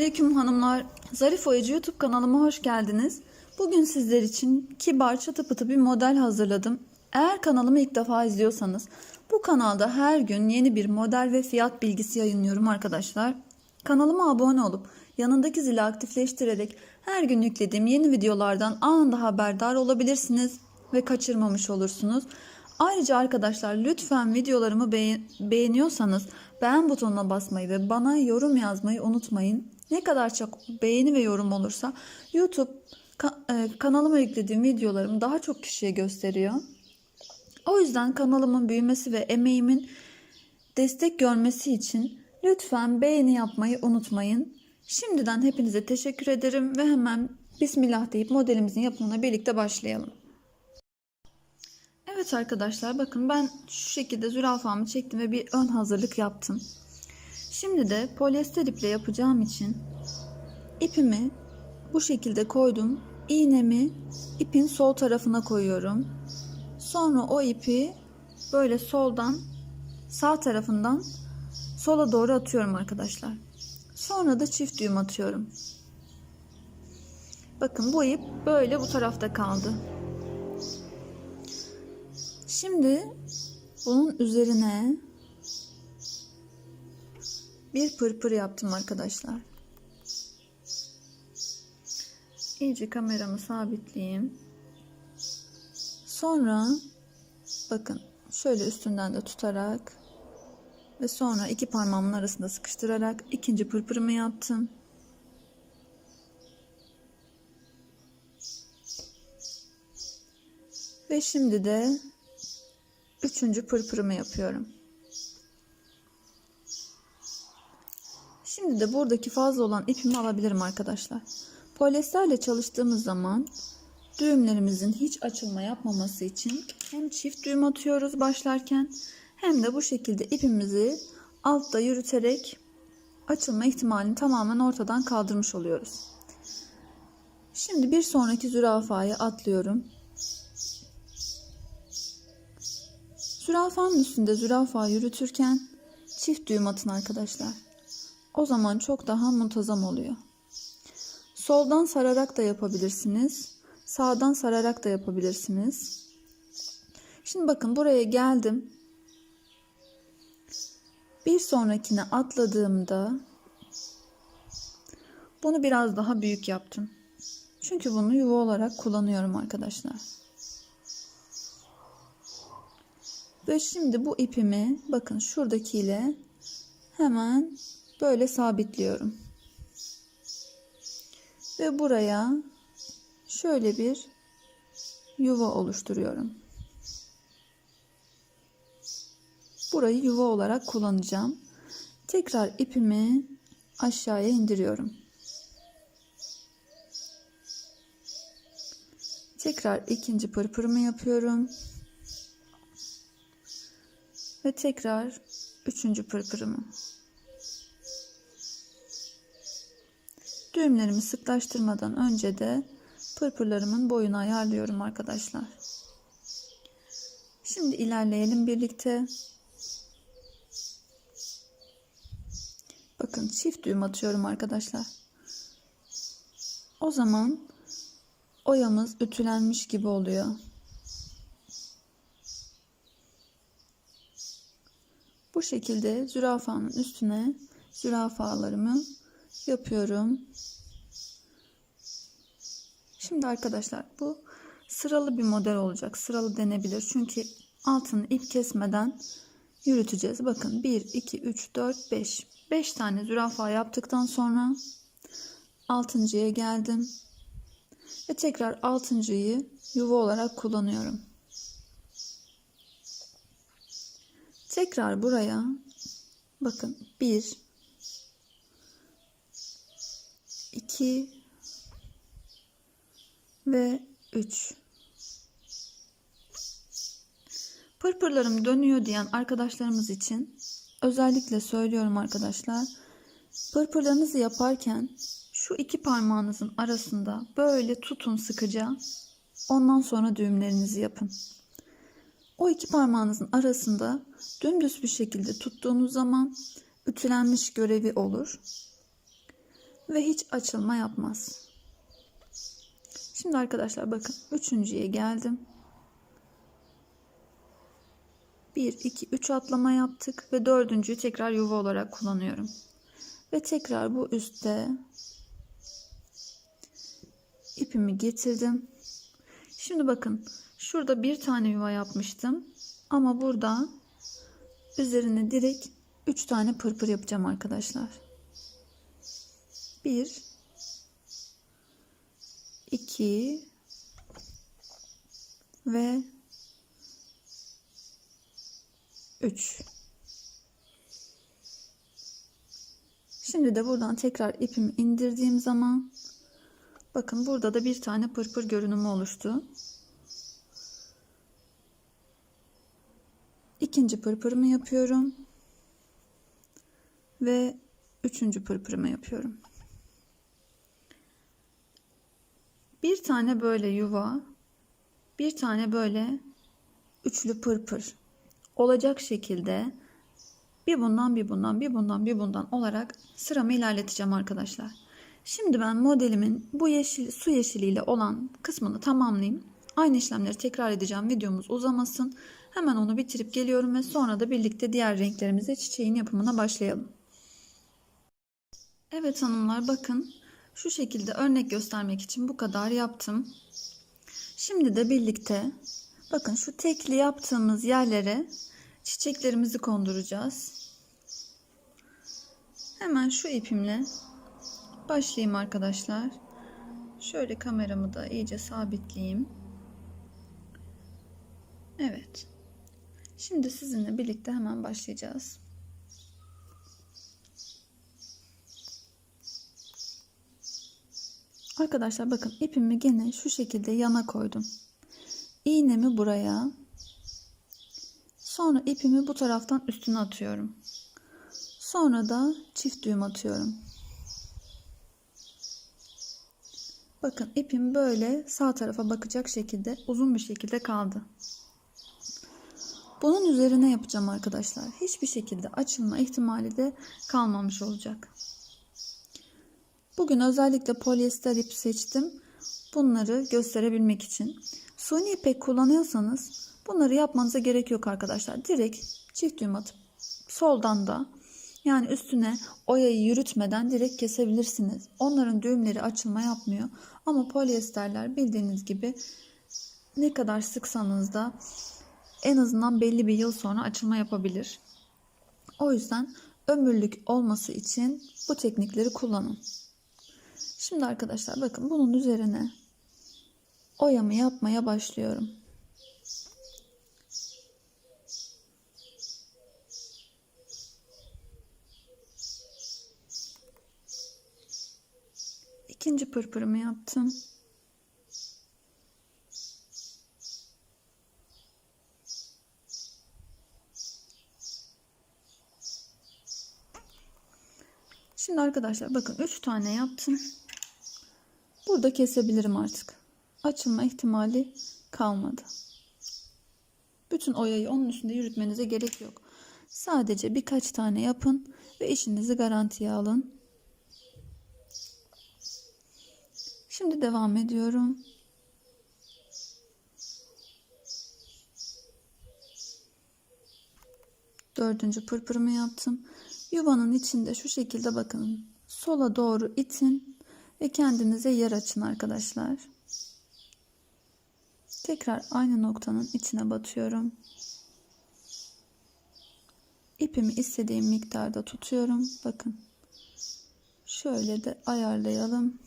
Selamünaleyküm hanımlar. Zarif Oyacı YouTube kanalıma hoş geldiniz. Bugün sizler için kibar çatı pıtı bir model hazırladım. Eğer kanalımı ilk defa izliyorsanız bu kanalda her gün yeni bir model ve fiyat bilgisi yayınlıyorum arkadaşlar. Kanalıma abone olup yanındaki zili aktifleştirerek her gün yüklediğim yeni videolardan anında haberdar olabilirsiniz ve kaçırmamış olursunuz. Ayrıca arkadaşlar lütfen videolarımı beğen- beğeniyorsanız beğen butonuna basmayı ve bana yorum yazmayı unutmayın. Ne kadar çok beğeni ve yorum olursa YouTube e, kanalıma yüklediğim videolarımı daha çok kişiye gösteriyor. O yüzden kanalımın büyümesi ve emeğimin destek görmesi için lütfen beğeni yapmayı unutmayın. Şimdiden hepinize teşekkür ederim ve hemen Bismillah deyip modelimizin yapımına birlikte başlayalım. Evet arkadaşlar bakın ben şu şekilde zürafamı çektim ve bir ön hazırlık yaptım. Şimdi de polyester iple yapacağım için ipimi bu şekilde koydum. İğnemi ipin sol tarafına koyuyorum. Sonra o ipi böyle soldan sağ tarafından sola doğru atıyorum arkadaşlar. Sonra da çift düğüm atıyorum. Bakın bu ip böyle bu tarafta kaldı. Şimdi bunun üzerine bir pırpır yaptım arkadaşlar. İyice kameramı sabitleyeyim. Sonra bakın şöyle üstünden de tutarak ve sonra iki parmağımın arasında sıkıştırarak ikinci pırpırımı yaptım. Ve şimdi de üçüncü pırpırımı yapıyorum. Şimdi de buradaki fazla olan ipimi alabilirim arkadaşlar. Polyesterle çalıştığımız zaman düğümlerimizin hiç açılma yapmaması için hem çift düğüm atıyoruz başlarken hem de bu şekilde ipimizi altta yürüterek açılma ihtimalini tamamen ortadan kaldırmış oluyoruz. Şimdi bir sonraki zürafayı atlıyorum. Zürafanın üstünde zürafa yürütürken çift düğüm atın arkadaşlar. O zaman çok daha muntazam oluyor. Soldan sararak da yapabilirsiniz. Sağdan sararak da yapabilirsiniz. Şimdi bakın buraya geldim. Bir sonrakine atladığımda bunu biraz daha büyük yaptım. Çünkü bunu yuva olarak kullanıyorum arkadaşlar. Ve şimdi bu ipimi bakın şuradakiyle hemen böyle sabitliyorum. Ve buraya şöyle bir yuva oluşturuyorum. Burayı yuva olarak kullanacağım. Tekrar ipimi aşağıya indiriyorum. Tekrar ikinci pırpırımı yapıyorum. Ve tekrar üçüncü pırpırımı. Düğümlerimi sıklaştırmadan önce de pırpırlarımın boyunu ayarlıyorum arkadaşlar. Şimdi ilerleyelim birlikte. Bakın çift düğüm atıyorum arkadaşlar. O zaman oyamız ütülenmiş gibi oluyor. Bu şekilde zürafanın üstüne zürafalarımı yapıyorum. Şimdi arkadaşlar bu sıralı bir model olacak. Sıralı denebilir. Çünkü altını ip kesmeden yürüteceğiz. Bakın 1, 2, 3, 4, 5. 5 tane zürafa yaptıktan sonra altıncıya geldim. Ve tekrar altıncıyı yuva olarak kullanıyorum. Tekrar buraya bakın 1 2 ve 3 Pırpırlarım dönüyor diyen arkadaşlarımız için özellikle söylüyorum arkadaşlar. Pırpırlarınızı yaparken şu iki parmağınızın arasında böyle tutun sıkıca. Ondan sonra düğümlerinizi yapın. O iki parmağınızın arasında dümdüz bir şekilde tuttuğunuz zaman ütülenmiş görevi olur. Ve hiç açılma yapmaz. Şimdi arkadaşlar bakın üçüncüye geldim. 1, 2, 3 atlama yaptık ve dördüncüyü tekrar yuva olarak kullanıyorum. Ve tekrar bu üstte ipimi getirdim. Şimdi bakın şurada bir tane yuva yapmıştım. Ama burada üzerine direkt 3 tane pırpır yapacağım arkadaşlar. 1 2 ve 3 Şimdi de buradan tekrar ipimi indirdiğim zaman bakın burada da bir tane pırpır görünümü oluştu. İkinci pırpırımı yapıyorum. Ve üçüncü pırpırımı yapıyorum. Bir tane böyle yuva, bir tane böyle üçlü pırpır olacak şekilde bir bundan bir bundan bir bundan bir bundan olarak sıramı ilerleteceğim arkadaşlar. Şimdi ben modelimin bu yeşil su yeşiliyle olan kısmını tamamlayayım. Aynı işlemleri tekrar edeceğim. Videomuz uzamasın. Hemen onu bitirip geliyorum ve sonra da birlikte diğer renklerimize çiçeğin yapımına başlayalım. Evet hanımlar bakın şu şekilde örnek göstermek için bu kadar yaptım. Şimdi de birlikte bakın şu tekli yaptığımız yerlere çiçeklerimizi konduracağız. Hemen şu ipimle başlayayım arkadaşlar. Şöyle kameramı da iyice sabitleyeyim. Evet. Şimdi sizinle birlikte hemen başlayacağız. Arkadaşlar bakın ipimi gene şu şekilde yana koydum. İğnemi buraya. Sonra ipimi bu taraftan üstüne atıyorum. Sonra da çift düğüm atıyorum. Bakın ipim böyle sağ tarafa bakacak şekilde uzun bir şekilde kaldı. Bunun üzerine yapacağım arkadaşlar. Hiçbir şekilde açılma ihtimali de kalmamış olacak. Bugün özellikle polyester ip seçtim. Bunları gösterebilmek için. Suni ipek kullanıyorsanız bunları yapmanıza gerek yok arkadaşlar. Direkt çift düğüm atıp soldan da yani üstüne oyayı yürütmeden direkt kesebilirsiniz. Onların düğümleri açılma yapmıyor. Ama polyesterler bildiğiniz gibi ne kadar sıksanız da en azından belli bir yıl sonra açılma yapabilir. O yüzden ömürlük olması için bu teknikleri kullanın. Şimdi arkadaşlar bakın bunun üzerine oyamı yapmaya başlıyorum. İkinci pırpırımı yaptım. Şimdi arkadaşlar bakın 3 tane yaptım. Burada kesebilirim artık. Açılma ihtimali kalmadı. Bütün oyayı onun üstünde yürütmenize gerek yok. Sadece birkaç tane yapın ve işinizi garantiye alın. Şimdi devam ediyorum. Dördüncü pırpırımı yaptım. Yuvanın içinde şu şekilde bakın. Sola doğru itin ve kendinize yer açın arkadaşlar. Tekrar aynı noktanın içine batıyorum. İpimi istediğim miktarda tutuyorum. Bakın. Şöyle de ayarlayalım.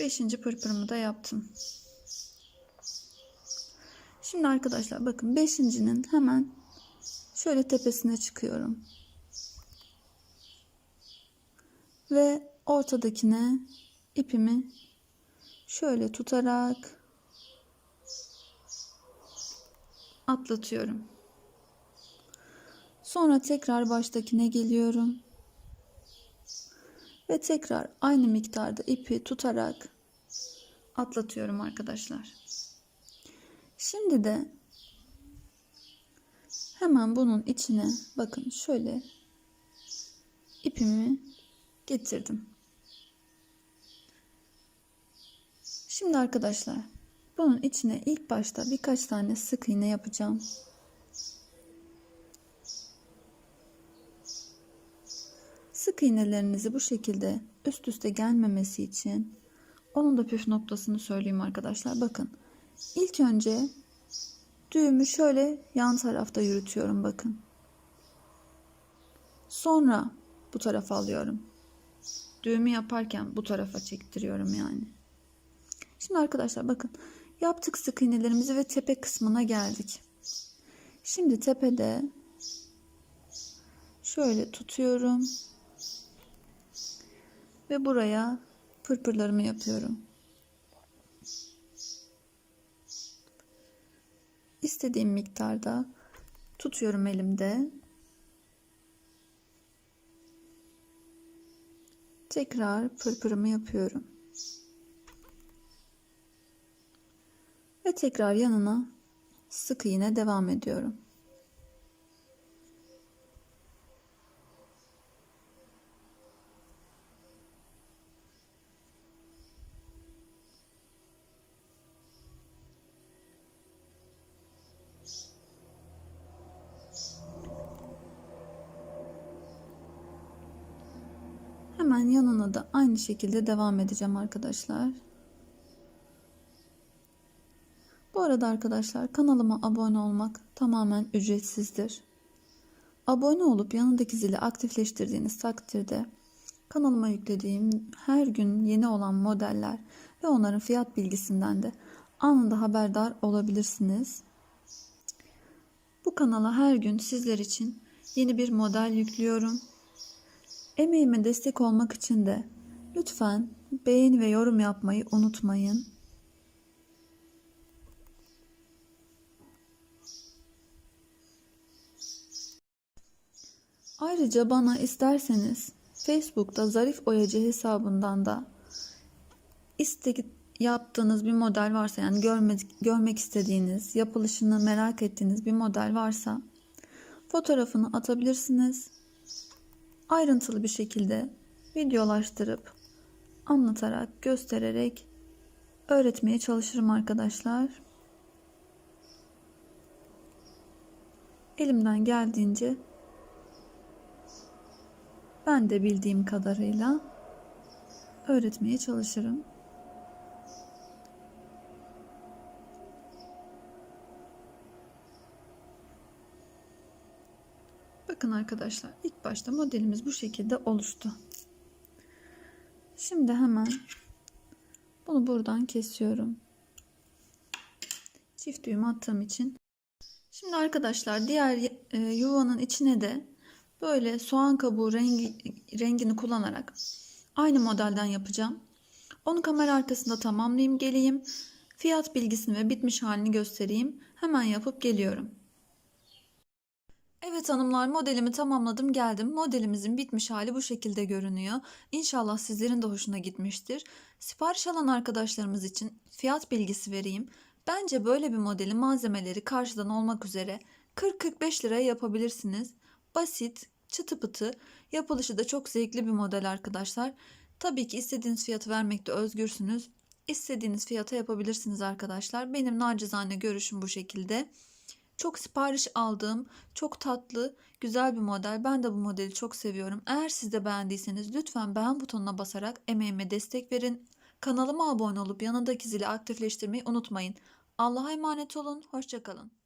Beşinci pırpırımı da yaptım. Şimdi arkadaşlar bakın beşincinin hemen şöyle tepesine çıkıyorum. Ve ortadakine ipimi şöyle tutarak atlatıyorum. Sonra tekrar baştakine geliyorum. Ve tekrar aynı miktarda ipi tutarak atlatıyorum arkadaşlar. Şimdi de hemen bunun içine bakın şöyle ipimi getirdim. Şimdi arkadaşlar bunun içine ilk başta birkaç tane sık iğne yapacağım. Sık iğnelerinizi bu şekilde üst üste gelmemesi için onun da püf noktasını söyleyeyim arkadaşlar. Bakın ilk önce düğümü şöyle yan tarafta yürütüyorum bakın. Sonra bu tarafa alıyorum. Düğümü yaparken bu tarafa çektiriyorum yani. Şimdi arkadaşlar bakın yaptık sık iğnelerimizi ve tepe kısmına geldik. Şimdi tepede şöyle tutuyorum ve buraya pırpırlarımı yapıyorum. İstediğim miktarda tutuyorum elimde. Tekrar pırpırımı yapıyorum. Ve tekrar yanına sık iğne devam ediyorum. Hemen yanına da aynı şekilde devam edeceğim arkadaşlar. Bu arada arkadaşlar kanalıma abone olmak tamamen ücretsizdir. Abone olup yanındaki zili aktifleştirdiğiniz takdirde kanalıma yüklediğim her gün yeni olan modeller ve onların fiyat bilgisinden de anında haberdar olabilirsiniz. Bu kanala her gün sizler için yeni bir model yüklüyorum. Emeğime destek olmak için de lütfen beğeni ve yorum yapmayı unutmayın. Ayrıca bana isterseniz Facebook'ta Zarif Oyacı hesabından da istek yaptığınız bir model varsa yani görmek, görmek istediğiniz, yapılışını merak ettiğiniz bir model varsa fotoğrafını atabilirsiniz. Ayrıntılı bir şekilde videolaştırıp anlatarak, göstererek öğretmeye çalışırım arkadaşlar. Elimden geldiğince ben de bildiğim kadarıyla öğretmeye çalışırım. Bakın arkadaşlar ilk başta modelimiz bu şekilde oluştu. Şimdi hemen bunu buradan kesiyorum. Çift düğüm attığım için. Şimdi arkadaşlar diğer e, yuvanın içine de böyle soğan kabuğu rengi, rengini kullanarak aynı modelden yapacağım. Onu kamera arkasında tamamlayayım geleyim. Fiyat bilgisini ve bitmiş halini göstereyim. Hemen yapıp geliyorum. Evet hanımlar modelimi tamamladım geldim. Modelimizin bitmiş hali bu şekilde görünüyor. İnşallah sizlerin de hoşuna gitmiştir. Sipariş alan arkadaşlarımız için fiyat bilgisi vereyim. Bence böyle bir modeli malzemeleri karşıdan olmak üzere 40-45 liraya yapabilirsiniz. Basit, çıtı pıtı, yapılışı da çok zevkli bir model arkadaşlar. Tabii ki istediğiniz fiyatı vermekte özgürsünüz. İstediğiniz fiyata yapabilirsiniz arkadaşlar. Benim nacizane görüşüm bu şekilde. Çok sipariş aldığım, çok tatlı, güzel bir model. Ben de bu modeli çok seviyorum. Eğer siz de beğendiyseniz lütfen beğen butonuna basarak emeğime destek verin. Kanalıma abone olup yanındaki zili aktifleştirmeyi unutmayın. Allah'a emanet olun. Hoşçakalın.